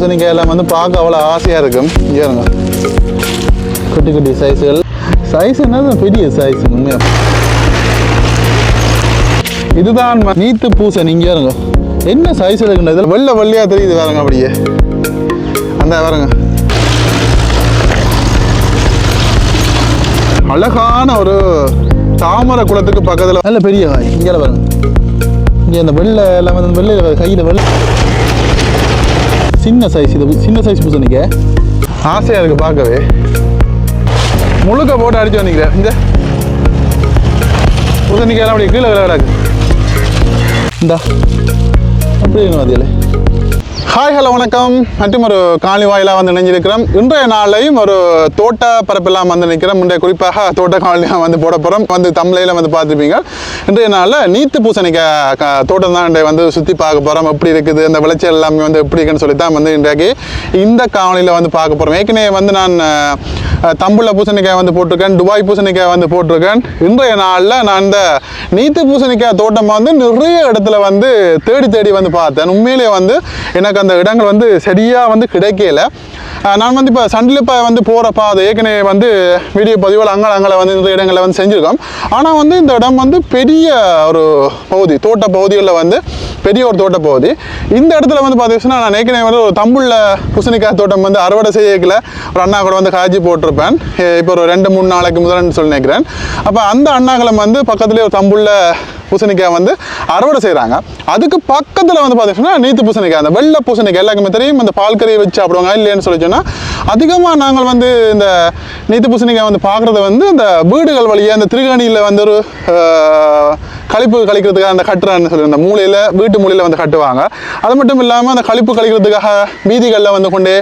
பூசணிக்காய் எல்லாம் வந்து பார்க்க அவ்வளோ ஆசையாக இருக்கும். இங்கே இருங்க. குட்டி குட்டி சைஸுகள் சைஸ் என்னது? பெரிய சைஸ் உண்மையாக இதுதான் நீத்து பூசணி இங்கே இருங்க. என்ன சைஸ் இருக்குன்றது வெள்ளை வெள்ளையாக தெரியுது பாருங்க அப்படியே. அந்த பாருங்க. அழகான ஒரு தாமரை குளத்துக்கு பக்கத்தில் நல்ல பெரிய காய். இங்கே பாருங்க. இங்கே அந்த வெள்ளை எல்லாம் வந்து வெள்ளை கையில் வெள்ளை சின்ன சைஸ் இது சின்ன சைஸ் பூசணிக்க ஆசையாக இருக்குது பார்க்கவே. முழுக்க போட்டு அடித்து வந்திக்கிறேன் இந்த. பூசணிக்காயெல்லாம் அப்படியே கீழே விளையாடாது இந்தா. அப்படியே அதில் ஹாய் ஹலோ வணக்கம். மற்றும் ஒரு காணி வாயிலாக வந்து இணைஞ்சிருக்கிறோம் இன்றைய நாளையும் ஒரு தோட்ட பரப்பெல்லாம் வந்து நிற்கிறோம். இன்றைய குறிப்பாக தோட்ட காலனியாக வந்து போட போகிறோம் வந்து தமிழையில் வந்து பார்த்துருப்பீங்க. இன்றைய நாளில் நீத்து பூசணிக்காய் தோட்டம் தான் இன்றைய வந்து சுற்றி பார்க்க போகிறோம் எப்படி இருக்குது அந்த விளைச்சல் எல்லாமே வந்து எப்படி இருக்குன்னு சொல்லி தான் வந்து இன்றைக்கு இந்த காணொலியில் வந்து பார்க்க போகிறோம் ஏற்கனவே வந்து நான் தம்புள்ள பூசணிக்காய் வந்து போட்டிருக்கேன் துபாய் பூசணிக்காய் வந்து போட்டிருக்கேன். இன்றைய நாளில் நான் இந்த நீத்து பூசணிக்காய் தோட்டம் வந்து நிறைய இடத்துல வந்து தேடி தேடி வந்து பார்த்தேன். உண்மையிலேயே வந்து எனக்கு எனக்கு அந்த இடங்கள் வந்து சரியாக வந்து கிடைக்கல. நான் வந்து இப்போ சண்டிலிப்பா வந்து போகிறப்ப அது ஏற்கனவே வந்து வீடியோ பதிவுகள் அங்கே அங்கே வந்து இந்த இடங்களை வந்து செஞ்சுருக்கோம். ஆனால் வந்து இந்த இடம் வந்து பெரிய ஒரு பகுதி தோட்ட பகுதிகளில் வந்து பெரிய ஒரு தோட்ட பகுதி. இந்த இடத்துல வந்து பார்த்தீங்கன்னா நான் ஏற்கனவே வந்து ஒரு தம்புள்ள பூசணிக்காய் தோட்டம் வந்து அறுவடை செய்யக்கல. ஒரு அண்ணா கூட வந்து காய்ச்சி போட்டிருப்பேன். இப்போ ஒரு ரெண்டு மூணு நாளைக்கு முதல்னு சொல்லி நினைக்கிறேன். அப்போ அந்த அண்ணாக்களம் வந்து பக்கத்துலேயே ஒரு தம்புள்ள பூசணிக்காய் வந்து அறுவடை செய்கிறாங்க அதுக்கு பக்கத்தில் வந்து பார்த்தீங்கன்னா நீத்து பூசணிக்காய் அந்த வெள்ளை பூசணிக்காய் எல்லாருக்குமே தெரியும். இந்த பால் கறியை வச்சு சாப்பிடுவாங்க இல்லைன்னு சொல்லி சொன்னால் அதிகமாக நாங்கள் வந்து இந்த நீத்து பூசணிக்காய் வந்து பார்க்குறது வந்து இந்த வீடுகள் வழியாக இந்த திருகணியில் வந்து ஒரு கழிப்பு கழிக்கிறதுக்காக அந்த கட்டுறான்னு சொல்லி அந்த மூலையில் வீட்டு மூலையில் வந்து கட்டுவாங்க. அது மட்டும் இல்லாமல் அந்த கழிப்பு கழிக்கிறதுக்காக வீதிகளில் வந்து கொண்டு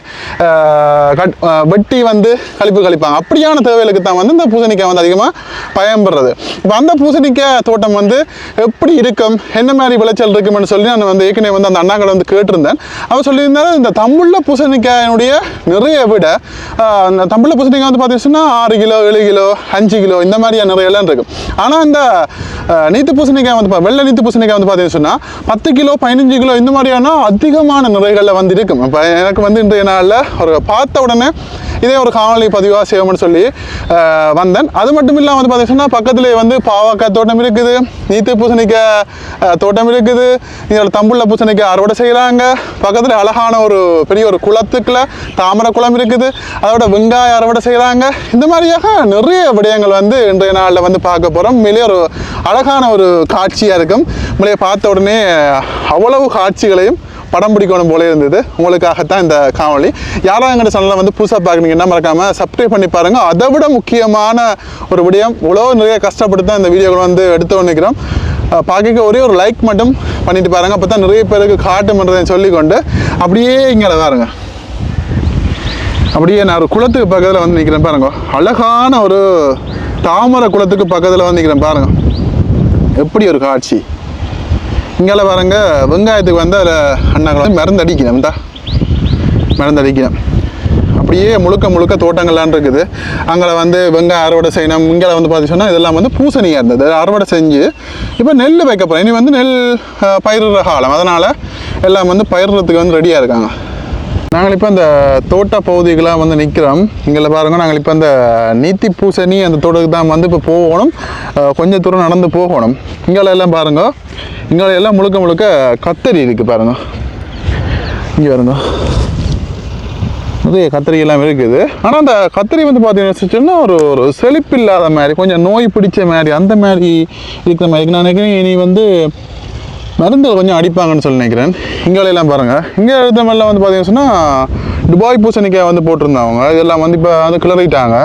கட் வெட்டி வந்து கழிப்பு கழிப்பாங்க. அப்படியான தேவைகளுக்கு தான் வந்து இந்த பூசணிக்காய் வந்து அதிகமாக பயன்படுறது. இப்போ அந்த பூசணிக்காய் தோட்டம் வந்து எப்படி இருக்கும்? என்ன மாதிரி விளைச்சல் இருக்கும்னு சொல்லி நான் வந்து ஏற்கனவே வந்து அந்த அண்ணாக்களை வந்து கேட்டிருந்தேன். அவர் சொல்லியிருந்தாரு இந்த தம்புள்ள பூசணிக்காயினுடைய நிறைய விட இந்த அந்த பூசணிக்காய் வந்து பார்த்தீங்கன்னா ஆறு கிலோ ஏழு கிலோ அஞ்சு கிலோ இந்த மாதிரியான நிறையெல்லாம் இருக்கும் ஆனால் இந்த நீத்து பூசணிக்காய் வந்து பா- வெள்ளை நீத்து பூசணிக்காய் வந்து பார்த்தீங்கன்னா பத்து கிலோ பதினஞ்சு கிலோ இந்த மாதிரியான அதிகமான நிறைகளில் வந்து இருக்கும் இப்போ எனக்கு வந்து இன்றைய நாளில் ஒரு பார்த்த உடனே இதே ஒரு காணொலி பதிவாக செய்வோம்னு சொல்லி வந்தேன். அது மட்டும் இல்லாமல் வந்து பார்த்தீங்கன்னா பக்கத்துலேயே வந்து பாவக்காய் தோட்டம் இருக்குது நீத்து பூசணிக்காய் தோட்டம் இருக்குது. இதோட தம்புள்ள பூசணிக்காய் அறுவடை செய்கிறாங்க பக்கத்தில் அழகான ஒரு பெரிய ஒரு குளத்துக்குள்ள தாமரை குளம் இருக்குது. அதோட வெங்காய அறுவடை செய்கிறாங்க இந்த மாதிரியாக நிறைய விடயங்கள் வந்து இன்றைய நாளில் வந்து பார்க்க போகிறோம் மேலே ஒரு அழகான ஒரு காட்சியாக இருக்கும். உங்களைய பார்த்த உடனே அவ்வளவு காட்சிகளையும் படம் பிடிக்கணும் போல இருந்தது. உங்களுக்காகத்தான் இந்த காணொளி. யாராவது எங்கள் சேனலை வந்து புதுசாக பார்க்குறீங்கன்னா மறக்காமல் சப்ஸ்கிரைப் பண்ணி பாருங்கள் அதை விட முக்கியமான ஒரு விடயம் இவ்வளோ நிறைய கஷ்டப்பட்டு தான் இந்த வீடியோக்கள் வந்து எடுத்து நிற்கிறோம் பார்க்க ஒரே ஒரு லைக் மட்டும் பண்ணிட்டு பாருங்க. அப்போ தான் நிறைய பேருக்கு காட்டுமன்றதை சொல்லிக்கொண்டு அப்படியே இங்கே பாருங்க. அப்படியே நான் ஒரு குளத்துக்கு பக்கத்தில் வந்து நிற்கிறேன் பாருங்க. அழகான ஒரு தாமரை குளத்துக்கு பக்கத்தில் வந்து நிற்கிறேன் பாருங்கள் எப்படி ஒரு காட்சி? இங்கே பாருங்க வெங்காயத்துக்கு வந்து அதில் அண்ணாக்கள் வந்து மருந்து அடிக்கணும் மருந்து அடிக்கணும் அப்படியே முழுக்க முழுக்க தோட்டங்கள்லாம் இருக்குது. அங்கே வந்து வெங்காயம் அறுவடை செய்யணும். இங்கே வந்து பார்த்தீங்கன்னா இதெல்லாம் வந்து பூசணியாக இருந்தது. அறுவடை செஞ்சு இப்போ நெல் வைக்க இனி வந்து நெல் பயிரிடுற காலம். அதனால் எல்லாம் வந்து பயிரிடுறதுக்கு வந்து ரெடியாக இருக்காங்க. நாங்கள் இப்போ அந்த தோட்ட பகுதிகளாக வந்து நிற்கிறோம். இங்கே பாருங்க நாங்கள் இப்போ அந்த நீத்தி பூசணி அந்த தோட்டத்துக்கு தான் வந்து இப்போ போகணும். கொஞ்சம் தூரம் நடந்து போகணும். இங்கே எல்லாம் பாருங்க இங்கே எல்லாம் முழுக்க முழுக்க கத்தரி இருக்குது பாருங்க. இங்கே பாருங்க. நிறைய கத்திரி எல்லாம் இருக்குது. ஆனால் அந்த கத்திரி வந்து பார்த்தீங்கன்னா ஒரு ஒரு செழிப்பு இல்லாத மாதிரி கொஞ்சம் நோய் பிடிச்ச மாதிரி அந்த மாதிரி இருக்கிற மாதிரி. நான் நினைக்கிறேன் இனி வந்து மருந்து கொஞ்சம் அடிப்பாங்கன்னு சொல்லி நினைக்கிறேன். இங்கே எல்லாம் பாருங்கள் இங்கே எடுத்த மாதிரிலாம் வந்து பார்த்தீங்கன்னு சொன்னால் துபாய் பூசணிக்காய் வந்து போட்டிருந்தாங்க இதெல்லாம் வந்து இப்போ வந்து கிளறிட்டாங்க.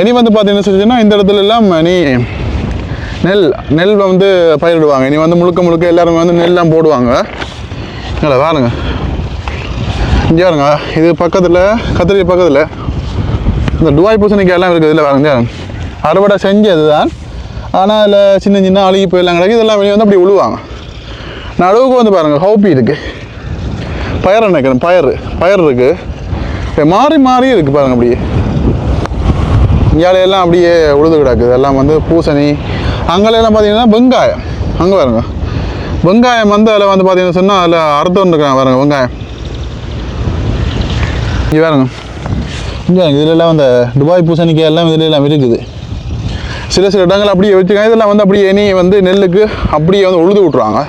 இனி வந்து பார்த்தீங்கன்னு சொல்லிச்சுன்னா இந்த இடத்துல எல்லாம் நீ நெல் நெல் வந்து பயிரிடுவாங்க. இனி வந்து முழுக்க முழுக்க எல்லாருமே வந்து நெல்லாம் போடுவாங்க. இல்லை பாருங்க. இங்கே பாருங்க. இது பக்கத்தில் கத்திரி பக்கத்தில். இந்த துபாய் பூசணிக்காயெல்லாம் இருக்குது. இதில் பாருங்க அறுவடை செஞ்சது தான் ஆனால் அதில் சின்ன சின்ன அழுகி போயெல்லாம் கிடைக்கும் இதெல்லாம் வெளியே வந்து அப்படி விழுவாங்க நடுவுக்கு வந்து பாருங்கள் ஹவுப்பி இருக்குது பயர் நினைக்கிறேன் பயர் பயர் இருக்குது மாறி மாறி இருக்குது பாருங்க அப்படியே. இங்காலையெல்லாம் அப்படியே உழுது கிடக்குது. எல்லாம் வந்து பூசணி அங்கெல்லாம் பார்த்தீங்கன்னா வெங்காயம். அங்கே பாருங்க. வெங்காயம் வந்து அதில் வந்து பார்த்தீங்கன்னா சொன்னால் அதில் அறுத்து இருக்கிறாங்க பாருங்க வெங்காயம். இங்கே பாருங்க. இங்கே இதுலலாம் அந்த துபாய் பூசணிக்கு எல்லாம் இதுலலாம் இருக்குது சில சில இடங்கள் அப்படியே வச்சுக்காங்க இதெல்லாம் வந்து அப்படியே இனி வந்து நெல்லுக்கு அப்படியே வந்து உழுது விட்ருவாங்க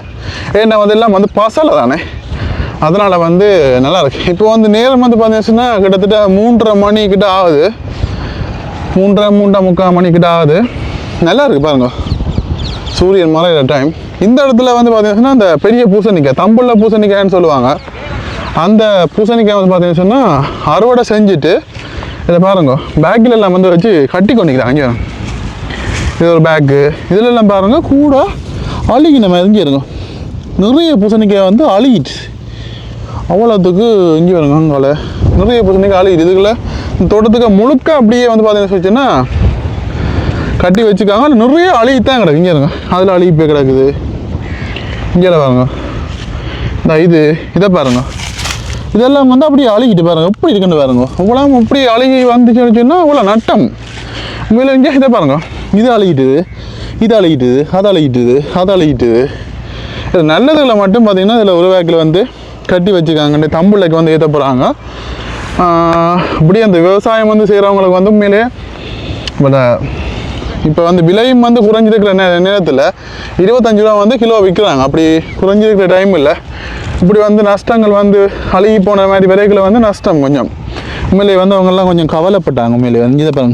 ஏன்னா வந்து எல்லாம் வந்து பசலை தானே? அதனால் வந்து நல்லாயிருக்கு இப்போ வந்து நேரம் வந்து பார்த்தீங்கன்னா கிட்டத்தட்ட மூன்றரை மணி கிட்ட ஆகுது. மூன்றரை மூன்றரை முக்கால் மணி கிட்ட ஆகுது. நல்லா இருக்கு பாருங்க. சூரியன் மறையிற டைம் இந்த இடத்துல வந்து பார்த்தீங்கன்னா இந்த பெரிய பூசணிக்காய் தம்புள்ள பூசணிக்காய்ன்னு சொல்லுவாங்க. அந்த பூசணிக்காய் வந்து பார்த்தீங்கன்னு சொன்னால் அறுவடை செஞ்சுட்டு இதை பாருங்க. பேக்கில் எல்லாம் வந்து வச்சு கட்டி கொண்டிக்கிறாங்க இங்கே இது ஒரு பேக்கு இதுல எல்லாம் பாருங்க. கூட அழுகி நம்ம இருக்கும் நிறைய பூசணிக்காய் வந்து அழுகிடுச்சு அவ்வளோத்துக்கு இங்கே வருங்க அங்கால. நிறைய பூசணிக்காய் அழுகிட்டு இதுக்குள்ள இந்த தோட்டத்துக்கு முழுக்க அப்படியே வந்து பார்த்தீங்கன்னு வச்சுன்னா கட்டி வச்சுக்காங்க நிறைய அழுகி தான் கிடக்கு. இங்கே இருங்க அதில் அழுகி போய் கிடக்குது. இங்கே பாருங்க இந்த இது இதை பாருங்க. இதெல்லாம் வந்து அப்படியே அழுகிட்டு பாருங்க. எப்படி இருக்குன்னு பாருங்க. இவ்வளோ இப்படி அழுகி வந்துச்சுன்னு சொன்னால் இவ்வளோ நட்டம். உண்மையில இங்கே இதை பாருங்க. இது அழுகிட்டுது இது அழுகிட்டுது அது அழுகிட்டுது அது அழுகிட்டுது இது நல்லதில் மட்டும் பார்த்திங்கன்னா இதில் உருவாக்கில் வந்து கட்டி வச்சுக்காங்க தம்புள்ளைக்கு வந்து ஏற்ற போகிறாங்க அப்படியே அந்த விவசாயம் வந்து செய்கிறவங்களுக்கு வந்து உண்மையிலே இப்போ வந்து விலையும் வந்து குறைஞ்சிருக்கிற நே நேரத்தில் இருபத்தஞ்சு ரூபா வந்து கிலோ விற்கிறாங்க அப்படி குறைஞ்சிருக்கிற டைம் இல்லை இப்படி வந்து நஷ்டங்கள் வந்து அழுகி போன மாதிரி விலைகளை வந்து நஷ்டம் கொஞ்சம். உண்மையிலே வந்து அவங்கெல்லாம் கொஞ்சம் கவலைப்பட்டாங்க உண்மையிலே. வந்து இதை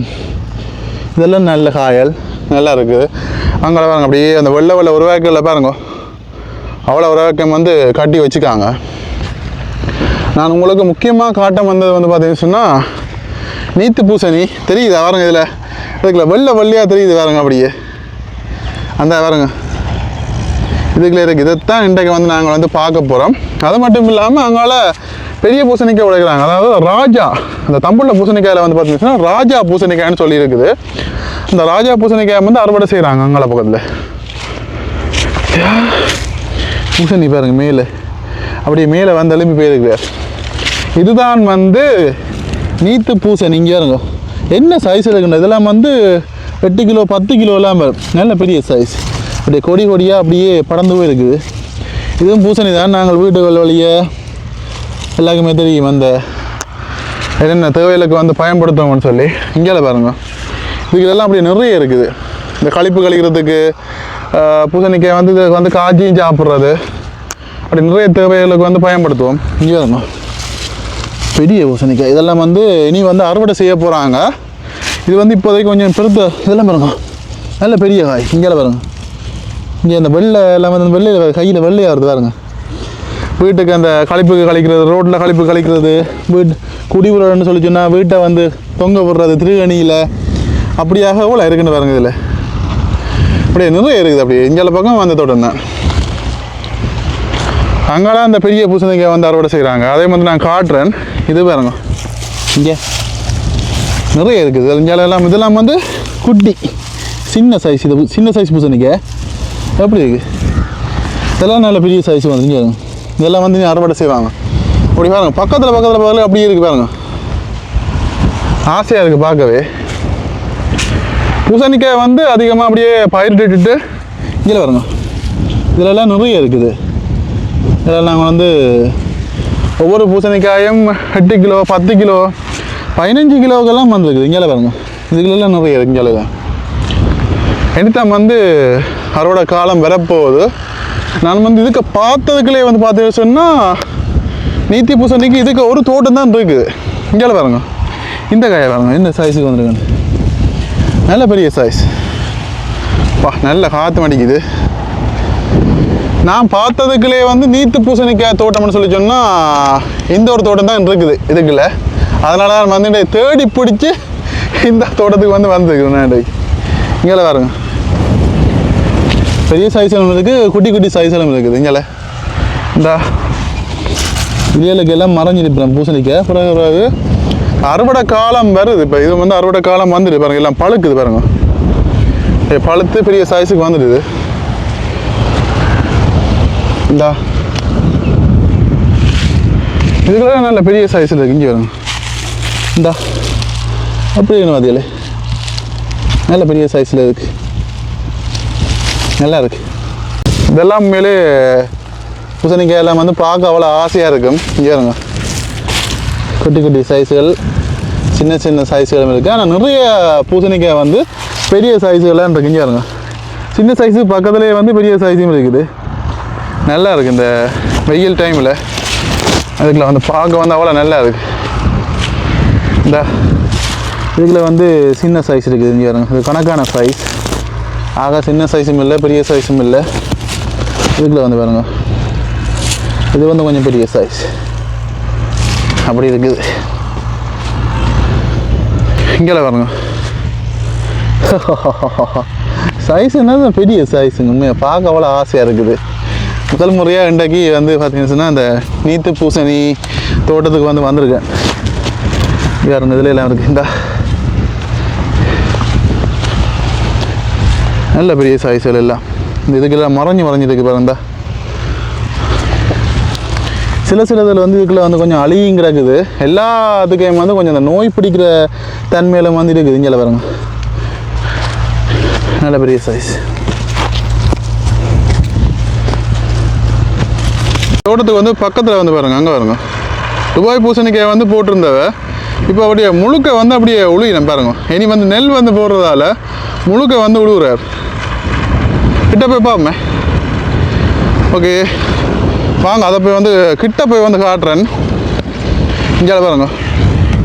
இதெல்லாம் நல்ல காயல். நல்லா இருக்குது. அங்கே பாருங்க அப்படியே அந்த வெள்ளை வெள்ளை உருவாக்கல பாருங்க. அவ்வளோ உருவாக்கம் வந்து கட்டி வச்சுக்காங்க. நான் உங்களுக்கு முக்கியமாக காட்ட வந்தது வந்து பார்த்தீங்கன்னு சொன்னால் நீத்து பூசணி. தெரியுதா பாருங்க இதில்? இதுக்குள்ள வெள்ளை வெள்ளையாக தெரியுது பாருங்க அப்படியே. அந்த பாருங்க. இதுக்குள்ள இருக்குது இதைத்தான் இன்றைக்கு வந்து நாங்கள் வந்து பார்க்க போகிறோம் அது மட்டும் இல்லாமல் அங்கால பெரிய பூசணிக்காய் உடைக்கிறாங்க. அதாவது ராஜா அந்த தம்புள்ள பூசணிக்காயில் வந்து பார்த்தீங்கன்னா ராஜா பூசணிக்காய்னு சொல்லியிருக்குது. அந்த ராஜா பூசணிக்காய் வந்து அறுவடை செய்கிறாங்க அங்கால பக்கத்தில். பூசணி பாருங்க மேலே. அப்படியே மேலே வந்து எழுப்பி போயிருக்கிறார். இதுதான் வந்து நீத்து பூசணி இங்கே இருங்க என்ன சைஸ் இருக்குன்னு இதெல்லாம் வந்து எட்டு கிலோ பத்து கிலோலாம் வரும். நல்ல பெரிய சைஸ் அப்படியே கொடி கொடியாக அப்படியே படந்து போயிருக்குது. இதுவும் பூசணி தான் நாங்கள் வீட்டுகள் வழியே எல்லாருக்குமே தெரியும் அந்த என்னென்ன தேவைகளுக்கு வந்து பயன்படுத்துவோம்னு சொல்லி. இங்கே பாருங்க. இதுக்கு இதெல்லாம் அப்படியே நிறைய இருக்குது. இந்த கழிப்பு கழிக்கிறதுக்கு பூசணிக்காய் வந்து இதுக்கு வந்து காய்ச்சியும் சாப்பிட்றது. அப்படி நிறைய தேவைகளுக்கு வந்து பயன்படுத்துவோம். இங்கே பாருங்க. பெரிய பூசணிக்காய். இதெல்லாம் வந்து இனி வந்து அறுவடை செய்ய போகிறாங்க இது வந்து இப்போதைக்கு கொஞ்சம் பெருத்த இதெல்லாம் பாருங்க. நல்ல பெரிய காய். இங்கே பாருங்க. இங்கே அந்த வெள்ளை எல்லாம் வந்து வெள்ளையில் கையில் வெள்ளையாக வருது பாருங்க. வீட்டுக்கு அந்த கழிப்புக்கு கழிக்கிறது ரோட்டில் கழிப்பு கழிக்கிறது வீட்டு குடிவுரன்னு சொல்லி சொன்னால் வீட்டை வந்து தொங்க விடுறது திருகணியில் அப்படியாக எவ்வளோ இருக்குன்னு பாருங்க இதில். அப்படியே நிறைய இருக்குது அப்படியே. இங்கே பக்கம் வந்து தொடர்ந்தேன் அங்கெல்லாம் அந்த பெரிய பூசணிக்காய் வந்து அறுவடை செய்கிறாங்க. அதே மாதிரி நான் காட்டுறேன். இது பாருங்க. இங்கே நிறைய இருக்குது. இங்கெல்லாம் இதெல்லாம் வந்து குட்டி. சின்ன சைஸ் இது சின்ன சைஸ் பூசணிக்காய். எப்படி இருக்கு? இதெல்லாம் நல்ல பெரிய சைஸ் வந்து இங்கே இதெல்லாம் வந்து நீ அறுவடை செய்வாங்க. அப்படி பாருங்க. பக்கத்தில் பக்கத்தில் பக்கத்தில் அப்படியே இருக்குது பாருங்க. ஆசையாக இருக்குது பார்க்கவே. பூசணிக்காய் வந்து அதிகமாக அப்படியே பயிரிட்டுட்டு இங்கே பாருங்க இதிலெல்லாம் நிறைய இருக்குது. இதில் நாங்கள் வந்து ஒவ்வொரு பூசணிக்காயும் எட்டு கிலோ பத்து கிலோ பதினஞ்சு கிலோக்கெல்லாம் வந்துருக்குது. இங்கே பாருங்க. இதுகளெல்லாம் நிறைய இருக்கு இங்கே தான் வந்து அறுவடை காலம் வரப்போகுது. நான் வந்து இதுக்கு பார்த்ததுக்குள்ளே வந்து பார்த்து சொன்னால் நீத்தி பூசணிக்கு இதுக்கு ஒரு தோட்டம் தான் இருக்குது. இங்கே பாருங்க. இந்த காயை பாருங்க. இந்த சைஸுக்கு வந்துருக்கேன் நல்ல பெரிய சைஸ் பா நல்ல காற்று மடிக்குது. நான் பார்த்ததுக்குள்ளே வந்து நீத்து பூசணிக்காய் தோட்டம்னு சொல்லி சொன்னால் இந்த ஒரு தோட்டம் தான் இருக்குது இதுக்குள்ள. அதனால தான் வந்து தேடி பிடிச்சி இந்த தோட்டத்துக்கு வந்து வந்துருக்குறேன் நான் இங்கே பாருங்க. பெரிய சைஸ் எல்லாம் இருக்குது குட்டி குட்டி சைஸ் எல்லாம் இருக்குது. இங்கே இந்த இயலுக்கு எல்லாம் மறைஞ்சிருப்பேன் பூசணிக்காய். பிறகு பிறகு அறுவடை காலம் வருது. இப்போ இது வந்து அறுவடை காலம் வந்துடுது பாருங்க எல்லாம் பழுக்குது பாருங்க. பழுத்து பெரிய சைஸுக்கு வந்துடுது இந்தா. இதுக்கெல்லாம் நல்ல பெரிய சைஸில் இருக்கு இங்கே வருங்க இந்தா. அப்படி வேணும் அதில் நல்ல பெரிய சைஸில் இருக்கு. நல்லா இருக்கு. இதெல்லாம் மேலே பூசணிக்காய் எல்லாம் வந்து பார்க்க அவ்வளோ ஆசையாக இருக்கும். இங்கே இருங்க குட்டி குட்டி சைஸுகள் சின்ன சின்ன சைஸ்களும் இருக்குது ஆனால் நிறைய பூசணிக்காய் வந்து பெரிய சைஸுகள்லாம் இருக்குங்க பாருங்க. சின்ன சைஸு பக்கத்துலேயே வந்து பெரிய சைஸும் இருக்குது. நல்லா இருக்குது இந்த வெயில் டைமில் அதுக்குள்ள வந்து பார்க்க வந்து அவ்வளோ நல்லா இருக்கு. இந்த இதுக்குள்ள வந்து சின்ன சைஸ் இருக்குது. இங்கே பாருங்க. இது கணக்கான சைஸ் ஆக சின்ன சைஸும் இல்லை பெரிய சைஸும் இல்லை. இதுக்குள்ள வந்து பாருங்க. இது வந்து கொஞ்சம் பெரிய சைஸ் அப்படி இருக்குது. இங்கே பாருங்க. சைஸ் என்ன பெரிய சைஸுங்க உண்மையாக பார்க்க அவ்வளோ ஆசையாக இருக்குது. முதல் முறையாக இன்றைக்கு வந்து பார்த்தீங்கன்னு சொன்னால் அந்த நீத்து பூசணி தோட்டத்துக்கு வந்து வந்திருக்கேன். வேறு இதில் எல்லாம் இருக்குது இந்த. நல்ல பெரிய சாய்ஸ்கள் எல்லாம். இந்த இதுக்கெல்லாம் மறைஞ்சு மறைஞ்சிருக்கு பாருங்க சில சில இதில் வந்து இதுக்குள்ளே வந்து கொஞ்சம் அழியும் கிடக்குது. அதுக்கையும் வந்து கொஞ்சம் அந்த நோய் பிடிக்கிற தன்மையில வந்து இருக்குது. இங்கே பாருங்க. நல்ல பெரிய சைஸ் தோட்டத்துக்கு வந்து பக்கத்தில் வந்து பாருங்கள் அங்கே பாருங்க. துபாய் பூசணிக்காய் வந்து போட்டிருந்தவ இப்போ அப்படியே முழுக்க வந்து அப்படியே உழுகிறேன் பாருங்க. இனி வந்து நெல் வந்து போடுறதால முழுக்க வந்து உழுகுறார் கிட்ட போய் பார்ப்போமே ஓகே வாங்க அதை போய் வந்து கிட்ட போய் வந்து காட்டுறேன். இங்கே பாருங்க.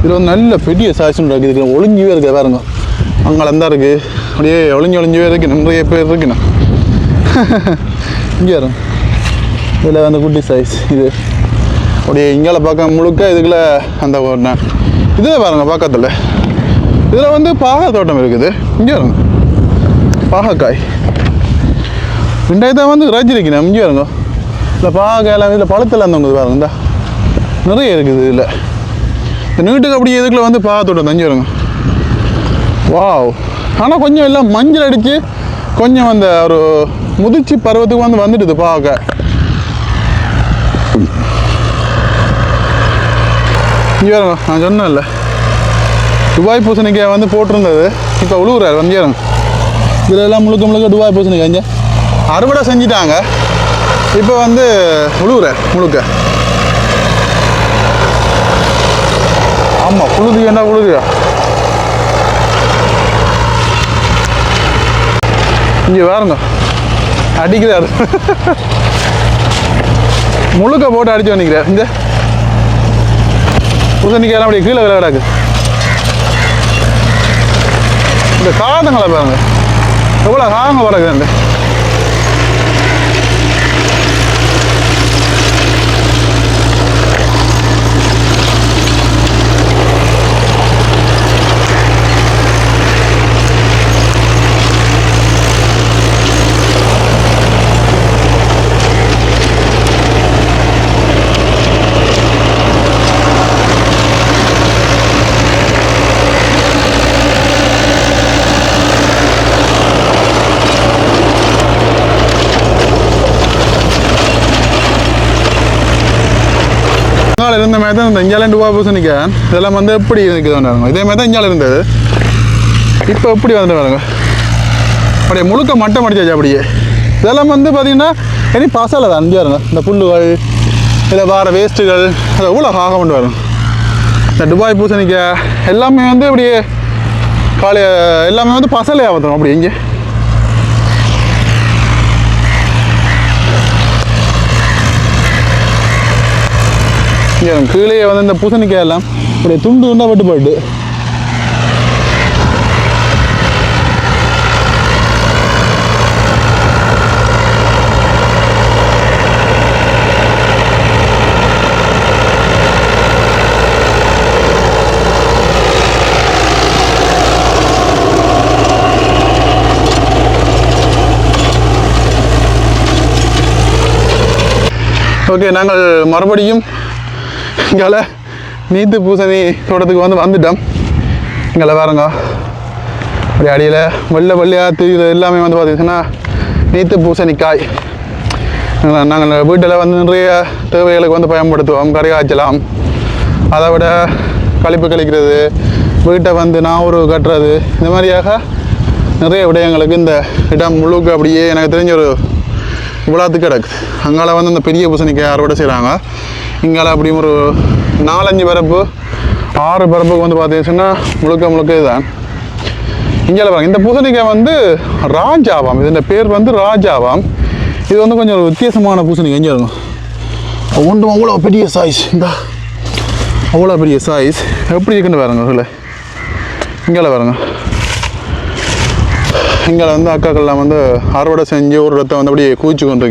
இது வந்து நல்ல பெரிய சாய்ஸ்னு இருக்குது இதுக்கு ஒளிஞ்சுவே இருக்குது பாருங்க. அங்கே தான் இருக்குது அப்படியே ஒளிஞ்சு ஒளிஞ்சுவே இருக்கு. நிறைய பேர் இருக்குண்ணா இங்கே வரும் இதில் வந்து குட்டி சைஸ் இது. அப்படியே இங்கால பார்க்க முழுக்க இதுக்குள்ளே அந்த ஒன்று இதில் பாருங்க பக்கத்தில். இதில் வந்து பாகா தோட்டம் இருக்குது. இங்கே பாருங்க. பாகக்காய். ரெண்டாயிரத்தான் வந்து ரஜினிக்கணும் இங்கே இருங்க இல்லை பார்க்க எல்லாம் இதில் பழத்தில் இருந்தவங்க பாருங்க இந்தா. நிறைய இருக்குது இதில். இந்த நீட்டுக்கு அப்படியே இதுக்குள்ள வந்து பாகை தோட்டம் தஞ்சு வருங்க வாவ். ஆனால் கொஞ்சம் எல்லாம் மஞ்சள் அடித்து கொஞ்சம் அந்த ஒரு முதிர்ச்சி பருவத்துக்கு வந்து வந்துடுது பார்க்க இங்கே பாருங்க நான் சொன்னேன்ல. துபாய் பூசணிக்காய் வந்து போட்டிருந்தது. இப்போ உழுவுறாரு வந்து இதில் எல்லாம் முழுக்க முழுக்க துபாய் பூசணிக்காய் அறுவடை செஞ்சிட்டாங்க. இப்போ வந்து உழுவுறார் முழுக்க. ஆமாம் புழுது என்ன புழுதியா இங்கே பாருங்க. அடிக்கிறார் முழுக்க போட்டு அடிச்சு வந்திக்கிறார் இந்த பூசணிக்காயெல்லாம் அப்படியே கீழே விலை கிடக்கு. இந்த காதங்களை பாருங்க. எவ்வளோ காதங்க வளர்க்குறேன் இந்த இங்கால இருந்த மாதிரி தான் இந்த இஞ்சால ரூபா நிற்கிறேன் இதெல்லாம் வந்து எப்படி இருக்குது இதே மாதிரி தான் இந்தியாவில் இருந்தது. இப்போ எப்படி வந்துட்டு வராங்க அப்படியே முழுக்க மட்டம் அடிச்சாச்சு அப்படியே. இதெல்லாம் வந்து பார்த்தீங்கன்னா இனி பசலை தான் அஞ்சு வருங்க இந்த புல்லுகள் இதில் வர வேஸ்ட்டுகள் அது எவ்வளோ ஆகமெண்டு வரும் இந்த துபாய் பூசணிக்காய் எல்லாமே வந்து இப்படி காலைய எல்லாமே வந்து பசலையாக வந்துடும் அப்படி இங்கே. இங்கே கீழே வந்து இந்த பூசணிக்காய் எல்லாம் துண்டு துண்டாக பட்டு போயிட்டு. ஓகே நாங்கள் மறுபடியும் இங்கால நீத்து பூசணி தோட்டத்துக்கு வந்து வந்துட்டோம். இங்கே பாருங்க. அப்படி அடியில் வெள்ளை வெள்ளையாக தெரியுது எல்லாமே வந்து பார்த்தீங்கன்னா நீத்து பூசணிக்காய். நாங்கள் நாங்கள் வீட்டில் வந்து நிறைய தேவைகளுக்கு வந்து பயன்படுத்துவோம் கறி காய்ச்சலாம். அதை விட கழிப்பு கழிக்கிறது வீட்டை வந்து நான் ஒரு கட்டுறது இந்த மாதிரியாக நிறைய விடயங்களுக்கு இந்த இடம் முழுக்க அப்படியே எனக்கு தெரிஞ்ச ஒரு இவ்வளோத்துக்கு கிடக்குது அங்கால வந்து அந்த பெரிய பூசணிக்காய் அறுவடை செய்கிறாங்க இங்கால அப்படியும் ஒரு நாலஞ்சு பரப்பு ஆறு பரப்புக்கு வந்து பார்த்தீங்கன்னா முழுக்க முழுக்க இதுதான். இங்கே பாருங்க இந்த பூசணிக்காய் வந்து ராஜாவாம். இதோட பேர் வந்து ராஜாவாம். இது வந்து கொஞ்சம் ஒரு வித்தியாசமான பூசணிக்காய் இங்கே இருக்கும் ஒன்றும் அவ்வளோ பெரிய சைஸ் இந்த அவ்வளோ பெரிய சைஸ் எப்படி இருக்குன்னு பாருங்க இல்லை இங்கே பாருங்க. எங்களை வந்து அக்காக்கள்லாம் வந்து அறுவடை செஞ்சு ஒரு இடத்த வந்து அப்படியே குவிச்சு கொண்டு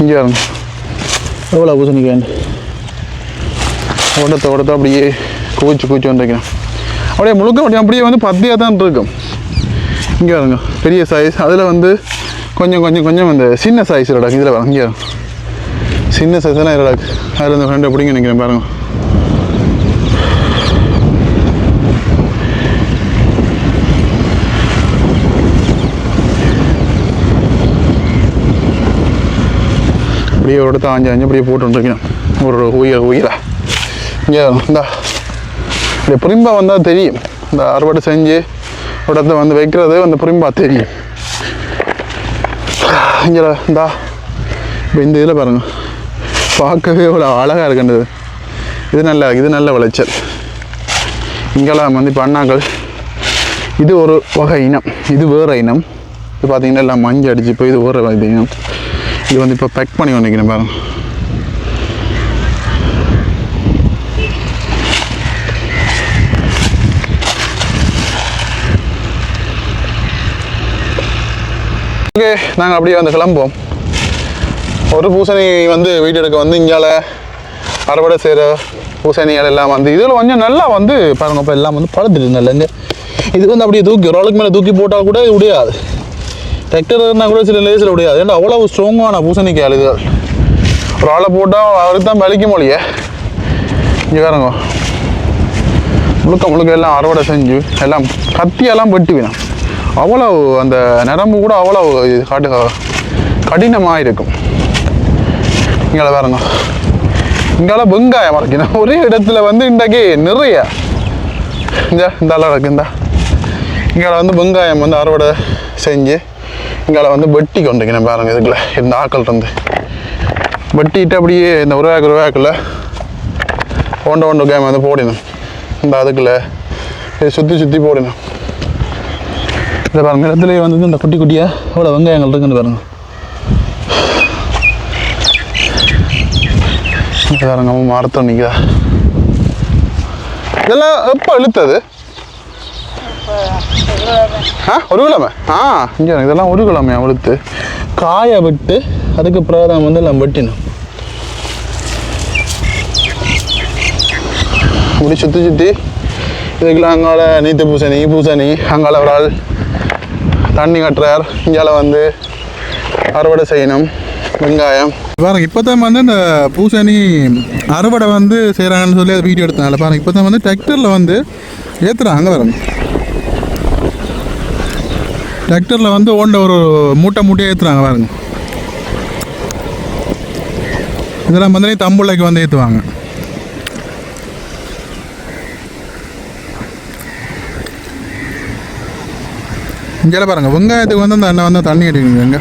இங்கே எவ்வளோ பூசணிக்காய் உடத்த உடத்த அப்படியே குவிச்சு குவிச்சு கொண்டிருக்கேன் அப்படியே முழுக்க அப்படியே அப்படியே வந்து பத்தியாக தான் இருக்கும் இங்கே வருங்க பெரிய சைஸ் அதில் வந்து கொஞ்சம் கொஞ்சம் கொஞ்சம் இந்த சின்ன சைஸ் இடம் இதில் வரும் இங்கே சின்ன சைஸ் எல்லாம் அதில் இந்த ஃப்ரெண்டை பிடிங்க நிற்கிறேன் பாருங்க. அப்படியே ஒரு இடத்த ஆஞ்சு ஆஞ்சு அப்படியே போட்டுருக்கேன் ஒரு உயிர் உயிரா இங்கே இந்த இப்படி புரிம்பா வந்தால் தெரியும். இந்த அறுவடை செஞ்சு இடத்த வந்து வைக்கிறது அந்த புரிம்பா தெரியும். இங்கே இந்தா. இப்போ இந்த இதில் பாருங்க. பார்க்கவே இவ்வளோ அழகாக இருக்கின்றது. இது நல்ல இது நல்ல விளைச்சல். இங்கெல்லாம் வந்து இப்போ அண்ணாக்கள் இது ஒரு வகை இனம். இது வேறு இனம். இது பார்த்தீங்கன்னா எல்லாம் மஞ்சள் அடிச்சு போய் இது வேறு இனம் இது வந்து இப்போ பேக் பண்ணி வந்துக்கிறேன் பாருங்க. ஓகே நாங்கள் அப்படியே வந்து கிளம்புவோம். ஒரு பூசணி வந்து வீடு எடுக்க வந்து இங்கால அறுவடை செய்கிற பூசணிகள் எல்லாம் வந்து இதில் கொஞ்சம் நல்லா வந்து பாருங்க இப்போ எல்லாம் வந்து பழுத்துட்டு நல்லங்க இது வந்து அப்படியே தூக்கி ஒரு ஆளுக்கு மேலே தூக்கி போட்டால் கூட இது முடியாது இருந்தால் கூட சில லேசில் முடியாது ஏன்னா அவ்வளோ ஸ்ட்ராங்கான பூசணிக்காய் இதுகள் ஒரு ஆளை போட்டால் அவருக்கு தான் வலிக்க மொழியே இங்கே வேறங்க முழுக்க முழுக்க எல்லாம் அறுவடை செஞ்சு எல்லாம் கத்தியெல்லாம் வெட்டி வேணும் அவ்வளோ அந்த நரம்பு கூட அவ்வளோ இது காட்டு கடினமாக இருக்கும் இங்கே பாருங்க. இங்கெல்லாம் வெங்காயம் மறைக்கணும் ஒரே இடத்துல வந்து இன்றைக்கு நிறைய. இந்த இந்த அளவுக்கு இந்த. இங்கே வந்து வெங்காயம் வந்து அறுவடை செஞ்சு இங்கே வந்து வெட்டி கொண்டுக்கணும் பாருங்க இதுக்குள்ள. இந்த ஆக்கள் இருந்து. வெட்டிட்டு அப்படியே இந்த உருவாக்கு உருவாக்கில் ஒன்று ஒன்று கேம் வந்து போடணும். இந்த அதுக்குள்ள சுற்றி சுற்றி போடணும். இந்த பாருங்கள் இடத்துலயே வந்து இந்த குட்டி குட்டியாக அவ்வளோ வெங்காயங்கள் இருக்குன்னு பாருங்க. பாருங்க மரத்தம் நிற்குதா இதெல்லாம் எப்போ இழுத்தது? ஆ ஒரு கிழமை? ஆ. இங்கே இதெல்லாம் கிழமையா இழுத்து காய விட்டு அதுக்கு பிரதம் வந்து எல்லாம் வெட்டினோம் இப்படி சுற்றி சுற்றி இதுக்கெல்லாம் அங்கால நீத்து பூசணி பூசணி அங்கால ஒரு ஆள் தண்ணி கட்டுறார். இங்கால வந்து அறுவடை செய்யணும் வெங்காயம். பாருங்க இப்போ தான் வந்து இந்த பூசணி அறுவடை வந்து செய்கிறாங்கன்னு சொல்லி அது வீடியோ எடுத்தனால பாருங்க இப்போ தான் வந்து டிராக்டரில் வந்து ஏற்றுறாங்க பாருங்க. டிராக்டரில் வந்து ஓண்ட ஒரு மூட்டை மூட்டையாக ஏற்றுறாங்க பாருங்க. இதெல்லாம் வந்து தம்புள்ளைக்கு வந்து ஏற்றுவாங்க இங்கே பாருங்கள் வெங்காயத்துக்கு வந்து அந்த அண்ணன் வந்து தண்ணி அடிக்குங்க